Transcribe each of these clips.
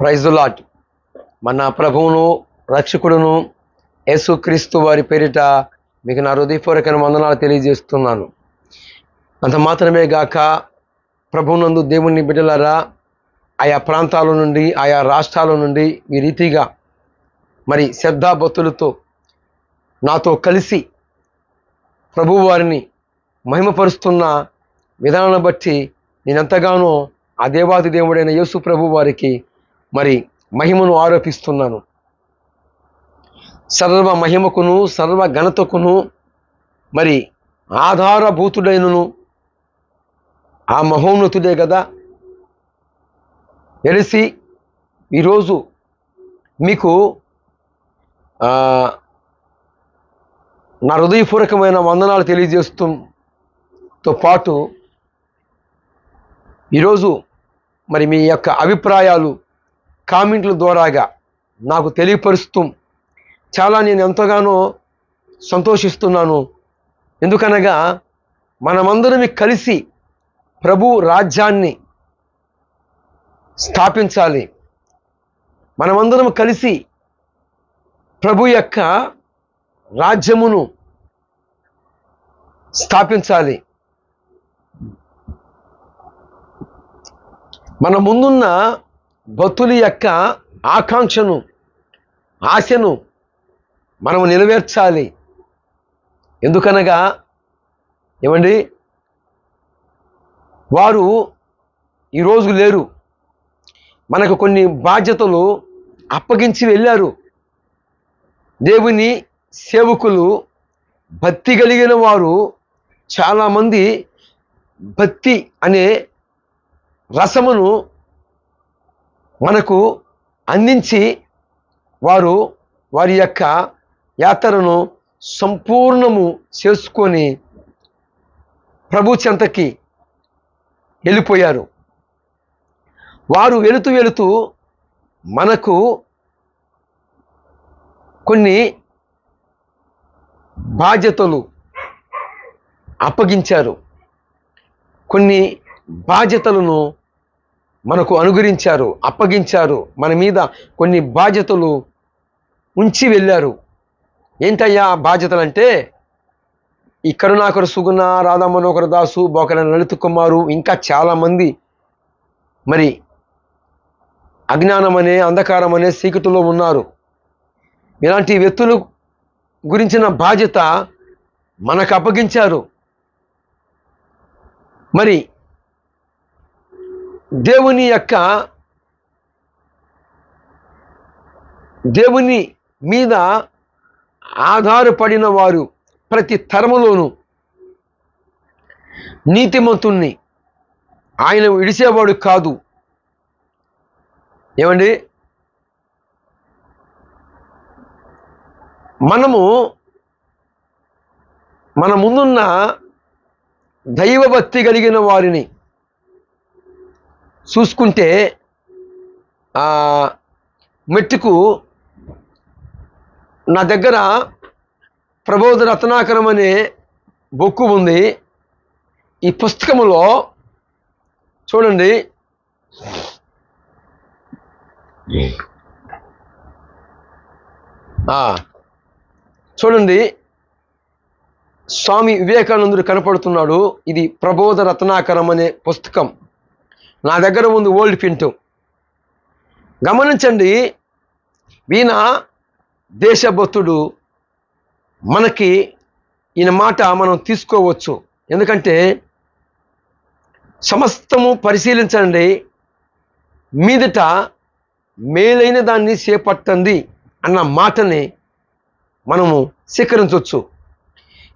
ప్రైజులాట్ మన ప్రభువును రక్షకుడును యేసుక్రీస్తు వారి పేరిట మీకు నా హృదయపూర్వకమైన వందనాలు తెలియజేస్తున్నాను. అంత మాత్రమే గాక ప్రభునందు దేవుని బిడ్డలారా ఆయా ప్రాంతాల నుండి ఆయా రాష్ట్రాల నుండి ఈ రీతిగా మరి శ్రద్ధాభక్తులతో నాతో కలిసి ప్రభువారిని మహిమపరుస్తున్న విధానాన్ని బట్టి నేను ఎంతగానో ఆ దేవాది దేవుడైన యేసు ప్రభు వారికి మరి మహిమను ఆరోపిస్తున్నాను. సర్వ మహిమకును సర్వ ఘనతకును మరి ఆధారభూతుడైనను. ఆ మహోన్నతుడే కదా. తెలిసి ఈరోజు మీకు నా హృదయపూర్వకమైన వందనాలు తెలియజేస్తుతో పాటు ఈరోజు మరి మీ యొక్క అభిప్రాయాలు కామెంట్ల ద్వారాగా నాకు తెలియపరుస్తూ చాలా నేను ఎంతగానో సంతోషిస్తున్నాను. ఎందుకనగా మనమందరం కలిసి ప్రభు రాజ్యాన్ని స్థాపించాలి. మనమందరం కలిసి ప్రభు యొక్క రాజ్యమును స్థాపించాలి. మన ముందున్న భక్తుల యొక్క ఆకాంక్షను ఆశను మనము నెరవేర్చాలి. ఎందుకనగా ఏమండి? వారు ఈరోజు లేరు. మనకు కొన్ని బాధ్యతలు అప్పగించి వెళ్ళారు. దేవుని సేవకులు భక్తి కలిగిన వారు చాలామంది భక్తి అనే రసమును మనకు అందించి వారు వారి యొక్క యాత్రను సంపూర్ణము చేసుకొని ప్రభు చెంతకి వెళ్ళిపోయారు. వారు వెళుతూ వెళుతూ మనకు కొన్ని బాధ్యతలు అప్పగించారు. కొన్ని బాధ్యతలను మనకు అనుగ్రహించారు అప్పగించారు మన మీద కొన్ని బాధ్యతలు ఉంచి వెళ్ళారు. ఏంటయ్యా బాధ్యతలు అంటే ఈ కరుణాకరు సుగుణ రాధా మనోహర దాసు బోకర లలిత కుమారు ఇంకా చాలామంది. మరి అజ్ఞానం అనే అంధకారం అనే సీకటిలో ఉన్నారు. ఇలాంటి వ్యక్తులు గురించిన బాధ్యత మనకు అప్పగించారు. మరి దేవుని యొక్క దేవుని మీద ఆధారపడిన వారు ప్రతి తరములోనూ నీతిమంతుణ్ణి. ఆయన విడిసేవాడు కాదు. ఏమండి? మనము మన ముందున్న దైవభక్తి కలిగిన వారిని చూసుకుంటే మెట్టుకు నా దగ్గర ప్రబోధ రత్నాకరం అనే బొక్కు ఉంది. ఈ పుస్తకములో చూడండి. చూడండి. స్వామి వివేకానందుడు కనపడుతున్నాడు. ఇది ప్రబోధ రత్నాకరం అనే పుస్తకం. నా దగ్గర ఉంది ఓల్డ్ పింటు గమనించండి ఈయన దేశభక్తుడు. మనకి ఈయన మాట మనం తీసుకోవచ్చు. ఎందుకంటే సమస్తము పరిశీలించండి. మీదట మేలైన దాన్ని చేపట్టండి అన్న మాటని మనము స్వీకరించవచ్చు.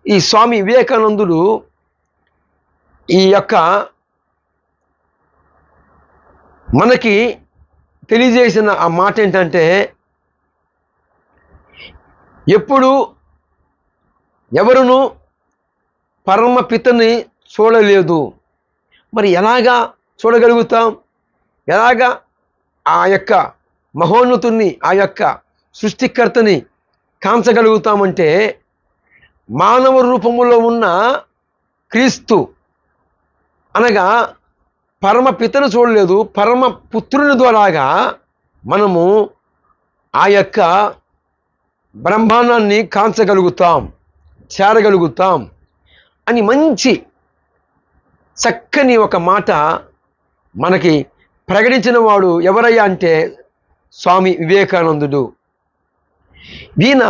ఈ స్వామి వివేకానందుడు ఈ యొక్క మనకి తెలియజేసిన ఆ మాట ఏంటంటే ఎప్పుడు ఎవరును పరమపితని చూడలేదు. మరి ఎలాగా చూడగలుగుతాం? ఎలాగా ఆ యొక్క మహోన్నతుని ఆ యొక్క సృష్టికర్తని కాంచగలుగుతామంటే మానవ రూపములో ఉన్న క్రీస్తు అనగా పరమ పితను చూడలేదు పరమ పుత్రుని ద్వారాగా మనము ఆ యొక్క బ్రహ్మాండాన్ని కాంచగలుగుతాం చేరగలుగుతాం అని మంచి చక్కని ఒక మాట మనకి ప్రకటించిన వాడు ఎవరయ్యా అంటే స్వామి వివేకానందుడు. ఈయన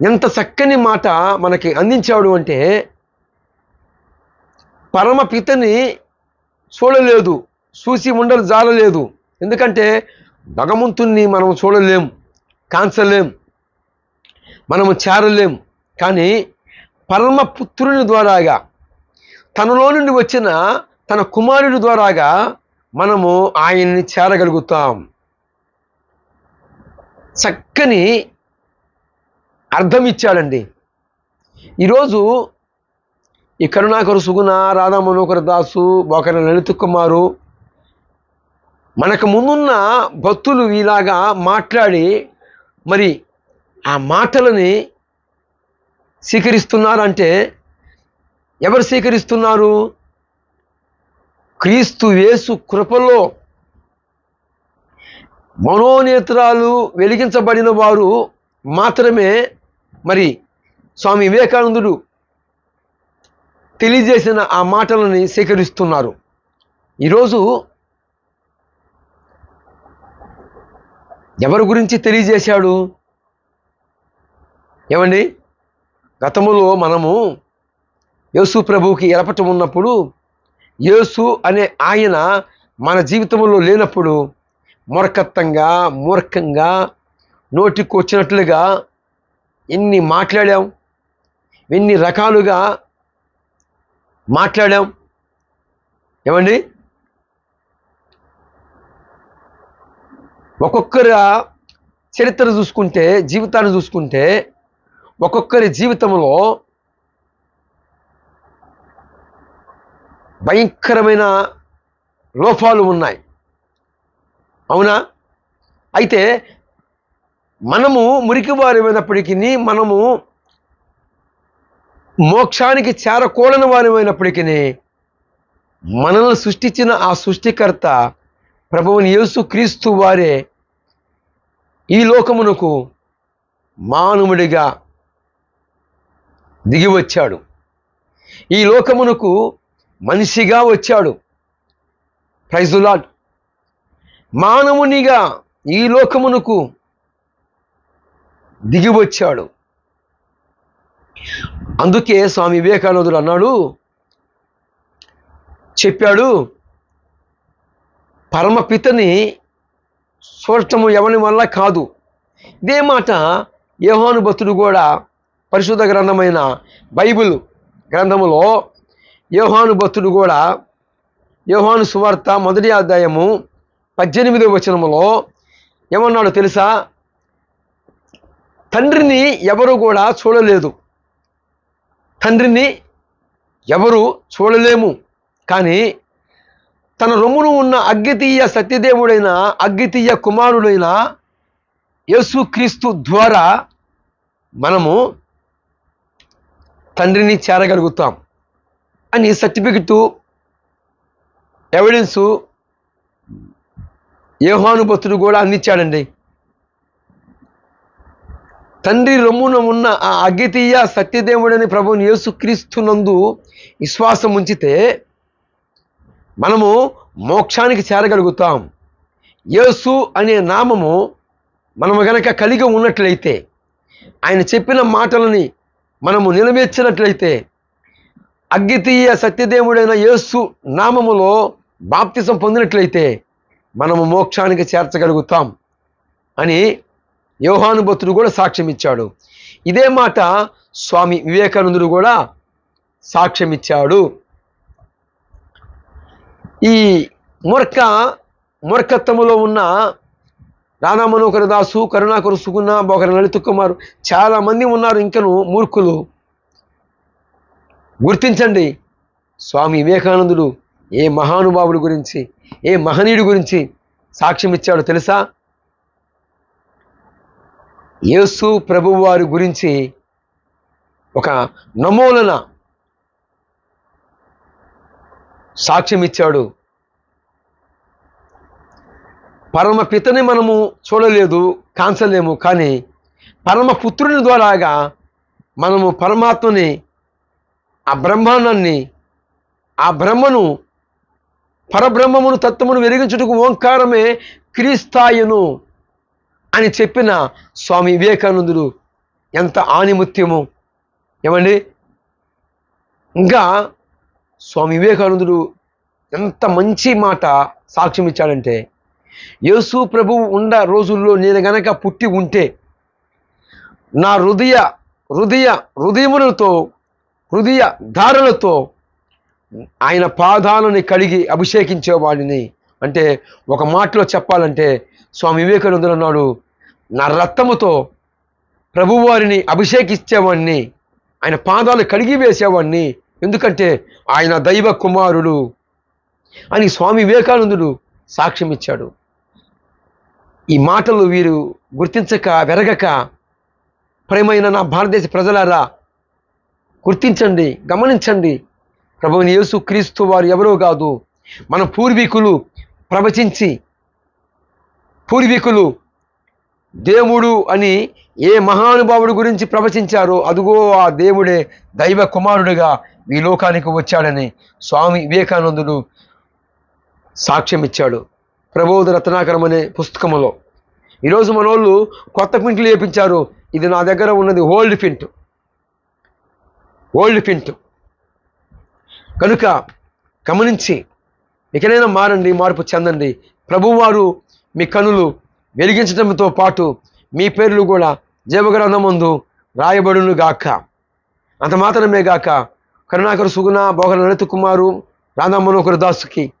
ఎంత చక్కని మాట మనకి అందించాడు అంటే పరమపితని చూడలేదు చూసి ఉండలు జాలలేదు ఎందుకంటే భగవంతుణ్ణి మనం చూడలేం కాంచలేం మనము చేరలేం. కానీ పరమపుత్రుని ద్వారాగా తనలో నుండి వచ్చిన తన కుమారుడి ద్వారాగా మనము ఆయన్ని చేరగలుగుతాం. చక్కని అర్థం ఇచ్చాడండి. ఈరోజు ఈ కరుణాకరు సుగుణ రాధా మనోహర దాసు బోకర లలిత కుమారు. మనకు ముందున్న భక్తులు ఇలాగా మాట్లాడి మరి ఆ మాటలని స్వీకరిస్తున్నారంటే ఎవరు స్వీకరిస్తున్నారు? క్రీస్తు వేసు కృపలో మనోనేత్రాలు వెలిగించబడిన వారు మాత్రమే. మరి స్వామి వివేకానందుడు తెలియజేసిన ఆ మాటలని సేకరిస్తున్నారు. ఈరోజు ఎవరి గురించి తెలియజేశాడు? ఏమండి? గతములో మనము యేసు ప్రభువుకి ఎలపటం ఉన్నప్పుడు యేసు అనే ఆయన మన జీవితంలో లేనప్పుడు మొరకత్తంగా మూర్ఖంగా నోటికి వచ్చినట్లుగా ఎన్ని మాట్లాడాం? ఎన్ని రకాలుగా మాట్లాడాం. ఏమండి? ఒక్కొక్కరి చరిత్ర చూసుకుంటే జీవితాన్ని చూసుకుంటే ఒక్కొక్కరి జీవితంలో భయంకరమైన లోపాలు ఉన్నాయి. అవునా? అయితే మనము మురికివారమైనప్పటికీ మనము మోక్షానికి చేరకూడని వారమైనప్పటికీ మనల్ని సృష్టించిన ఆ సృష్టికర్త ప్రభువుని యేసు క్రీస్తు వారే ఈ లోకమునకు మానవుడిగా దిగి వచ్చాడు. ఈ లోకమునకు మనిషిగా వచ్చాడు. ప్రైజులాడ్ మానవునిగా ఈ లోకమునకు దిగి వచ్చాడు. అందుకే స్వామి వివేకానందుడు అన్నాడు చెప్పాడు పరమపితని చూడటము ఎవరి వల్ల కాదు. ఇదే మాట యోహానుభక్తుడు కూడా పరిశుద్ధ గ్రంథమైన బైబిల్ గ్రంథములో యోహానుభక్తుడు కూడా యోహాను సువార్త మొదటి అధ్యాయము పద్దెనిమిదవ వచనములో ఏమన్నాడు తెలుసా? తండ్రిని ఎవరు కూడా చూడలేదు. తండ్రిని ఎవరు చూడలేము. కానీ తన రొమ్మును ఉన్న అగ్గితీయ సత్యదేవుడైన అగ్గితీయ కుమారుడైన యేసుక్రీస్తు ద్వారా మనము తండ్రిని చేరగలుగుతాం అని సర్టిఫికెట్ ఎవిడెన్సు యోహానుభక్తుడు కూడా అందించాడండి. తండ్రి రొమ్మున ఉన్న ఆ అగ్గితీయ సత్యదేవుడని ప్రభుని యేసుక్రీస్తునందు విశ్వాసం ఉంచితే మనము మోక్షానికి చేరగలుగుతాం. యేసు అనే నామము మనము గనక కలిగి ఉన్నట్లయితే ఆయన చెప్పిన మాటలని మనము నిలవేర్చినట్లయితే అగ్గితీయ సత్యదేవుడైన యేసు నామములో బాప్తిసం పొందినట్లయితే మనము మోక్షానికి చేర్చగలుగుతాం అని యోహానుభక్తుడు కూడా సాక్ష్యం ఇచ్చాడు. ఇదే మాట స్వామి వివేకానందుడు కూడా సాక్ష్యం ఇచ్చాడు. ఈ మూర్ఖ మూర్ఖత్వములో ఉన్న రానా మనోహర దాసు కరుణాకరు సుగుణ బోకర లలిత కుమారు చాలామంది ఉన్నారు ఇంకను మూర్ఖులు. గుర్తించండి స్వామి వివేకానందుడు ఏ మహానుభావుడి గురించి ఏ మహనీయుడి గురించి సాక్ష్యం ఇచ్చాడో తెలుసా? యేసు ప్రభువారి గురించి ఒక నమూలన సాక్ష్యం ఇచ్చాడు పరమ పితని మనము చూడలేదు కాంచలేము కానీ పరమ పుత్రుని ద్వారాగా మనము పరమాత్మని ఆ బ్రహ్మాండాన్ని ఆ బ్రహ్మను పరబ్రహ్మమును తత్వమును వెలిగించుటకు ఓంకారమే క్రీస్తాయును. అని చెప్పిన స్వామి వివేకానందుడు ఎంత ఆనిముత్యము. ఏమండి? ఇంకా స్వామి వివేకానందుడు ఎంత మంచి మాట సాక్ష్యం ఇచ్చాడంటే యేసు ప్రభువు ఉండ రోజుల్లో నేను గనక పుట్టి ఉంటే నా హృదయ హృదయ హృదయములతో హృదయ ధారలతో ఆయన పాదాలని కడిగి అభిషేకించేవాడిని. అంటే ఒక మాటలో చెప్పాలంటే స్వామి వివేకానందుడు అన్నాడు నా రక్తముతో ప్రభువారిని అభిషేకించేవాడిని ఆయన పాదాలు కడిగి వేసేవాడిని ఎందుకంటే ఆయన దైవ కుమారుడు అని స్వామి వివేకానందుడు సాక్ష్యం ఇచ్చాడు. ఈ మాటలు వీరు గుర్తించక వెరగక ప్రేమైన నా భారతదేశ ప్రజలారా గుర్తించండి గమనించండి ప్రభువుని యేసు క్రీస్తు వారు ఎవరో కాదు మన పూర్వీకులు ప్రవచించి పూర్వీకులు దేవుడు అని ఏ మహానుభావుడు గురించి ప్రవచించారో అదుగో ఆ దేవుడే దైవ కుమారుడిగా ఈ లోకానికి వచ్చాడని స్వామి వివేకానందుడు సాక్ష్యం ఇచ్చాడు. ప్రబోధ రత్నాకరం అనే పుస్తకములో. ఈరోజు మనోళ్ళు కొత్త పింట్లు వేపించారు. ఇది నా దగ్గర ఉన్నది ఓల్డ్ పింట్ ఓల్డ్ పింట్ కనుక గమనించి ఇకనైనా మారండి మార్పు చెందండి. ప్రభువారు మీ కనులు వెలిగించడంతో పాటు మీ పేర్లు కూడా జీవగ్రంథమందు రాయబడును గాక. అంత మాత్రమే గాక కరుణాకర సుగుణ బోగర లలిత కుమారు రాధా మనోహర దాసుకి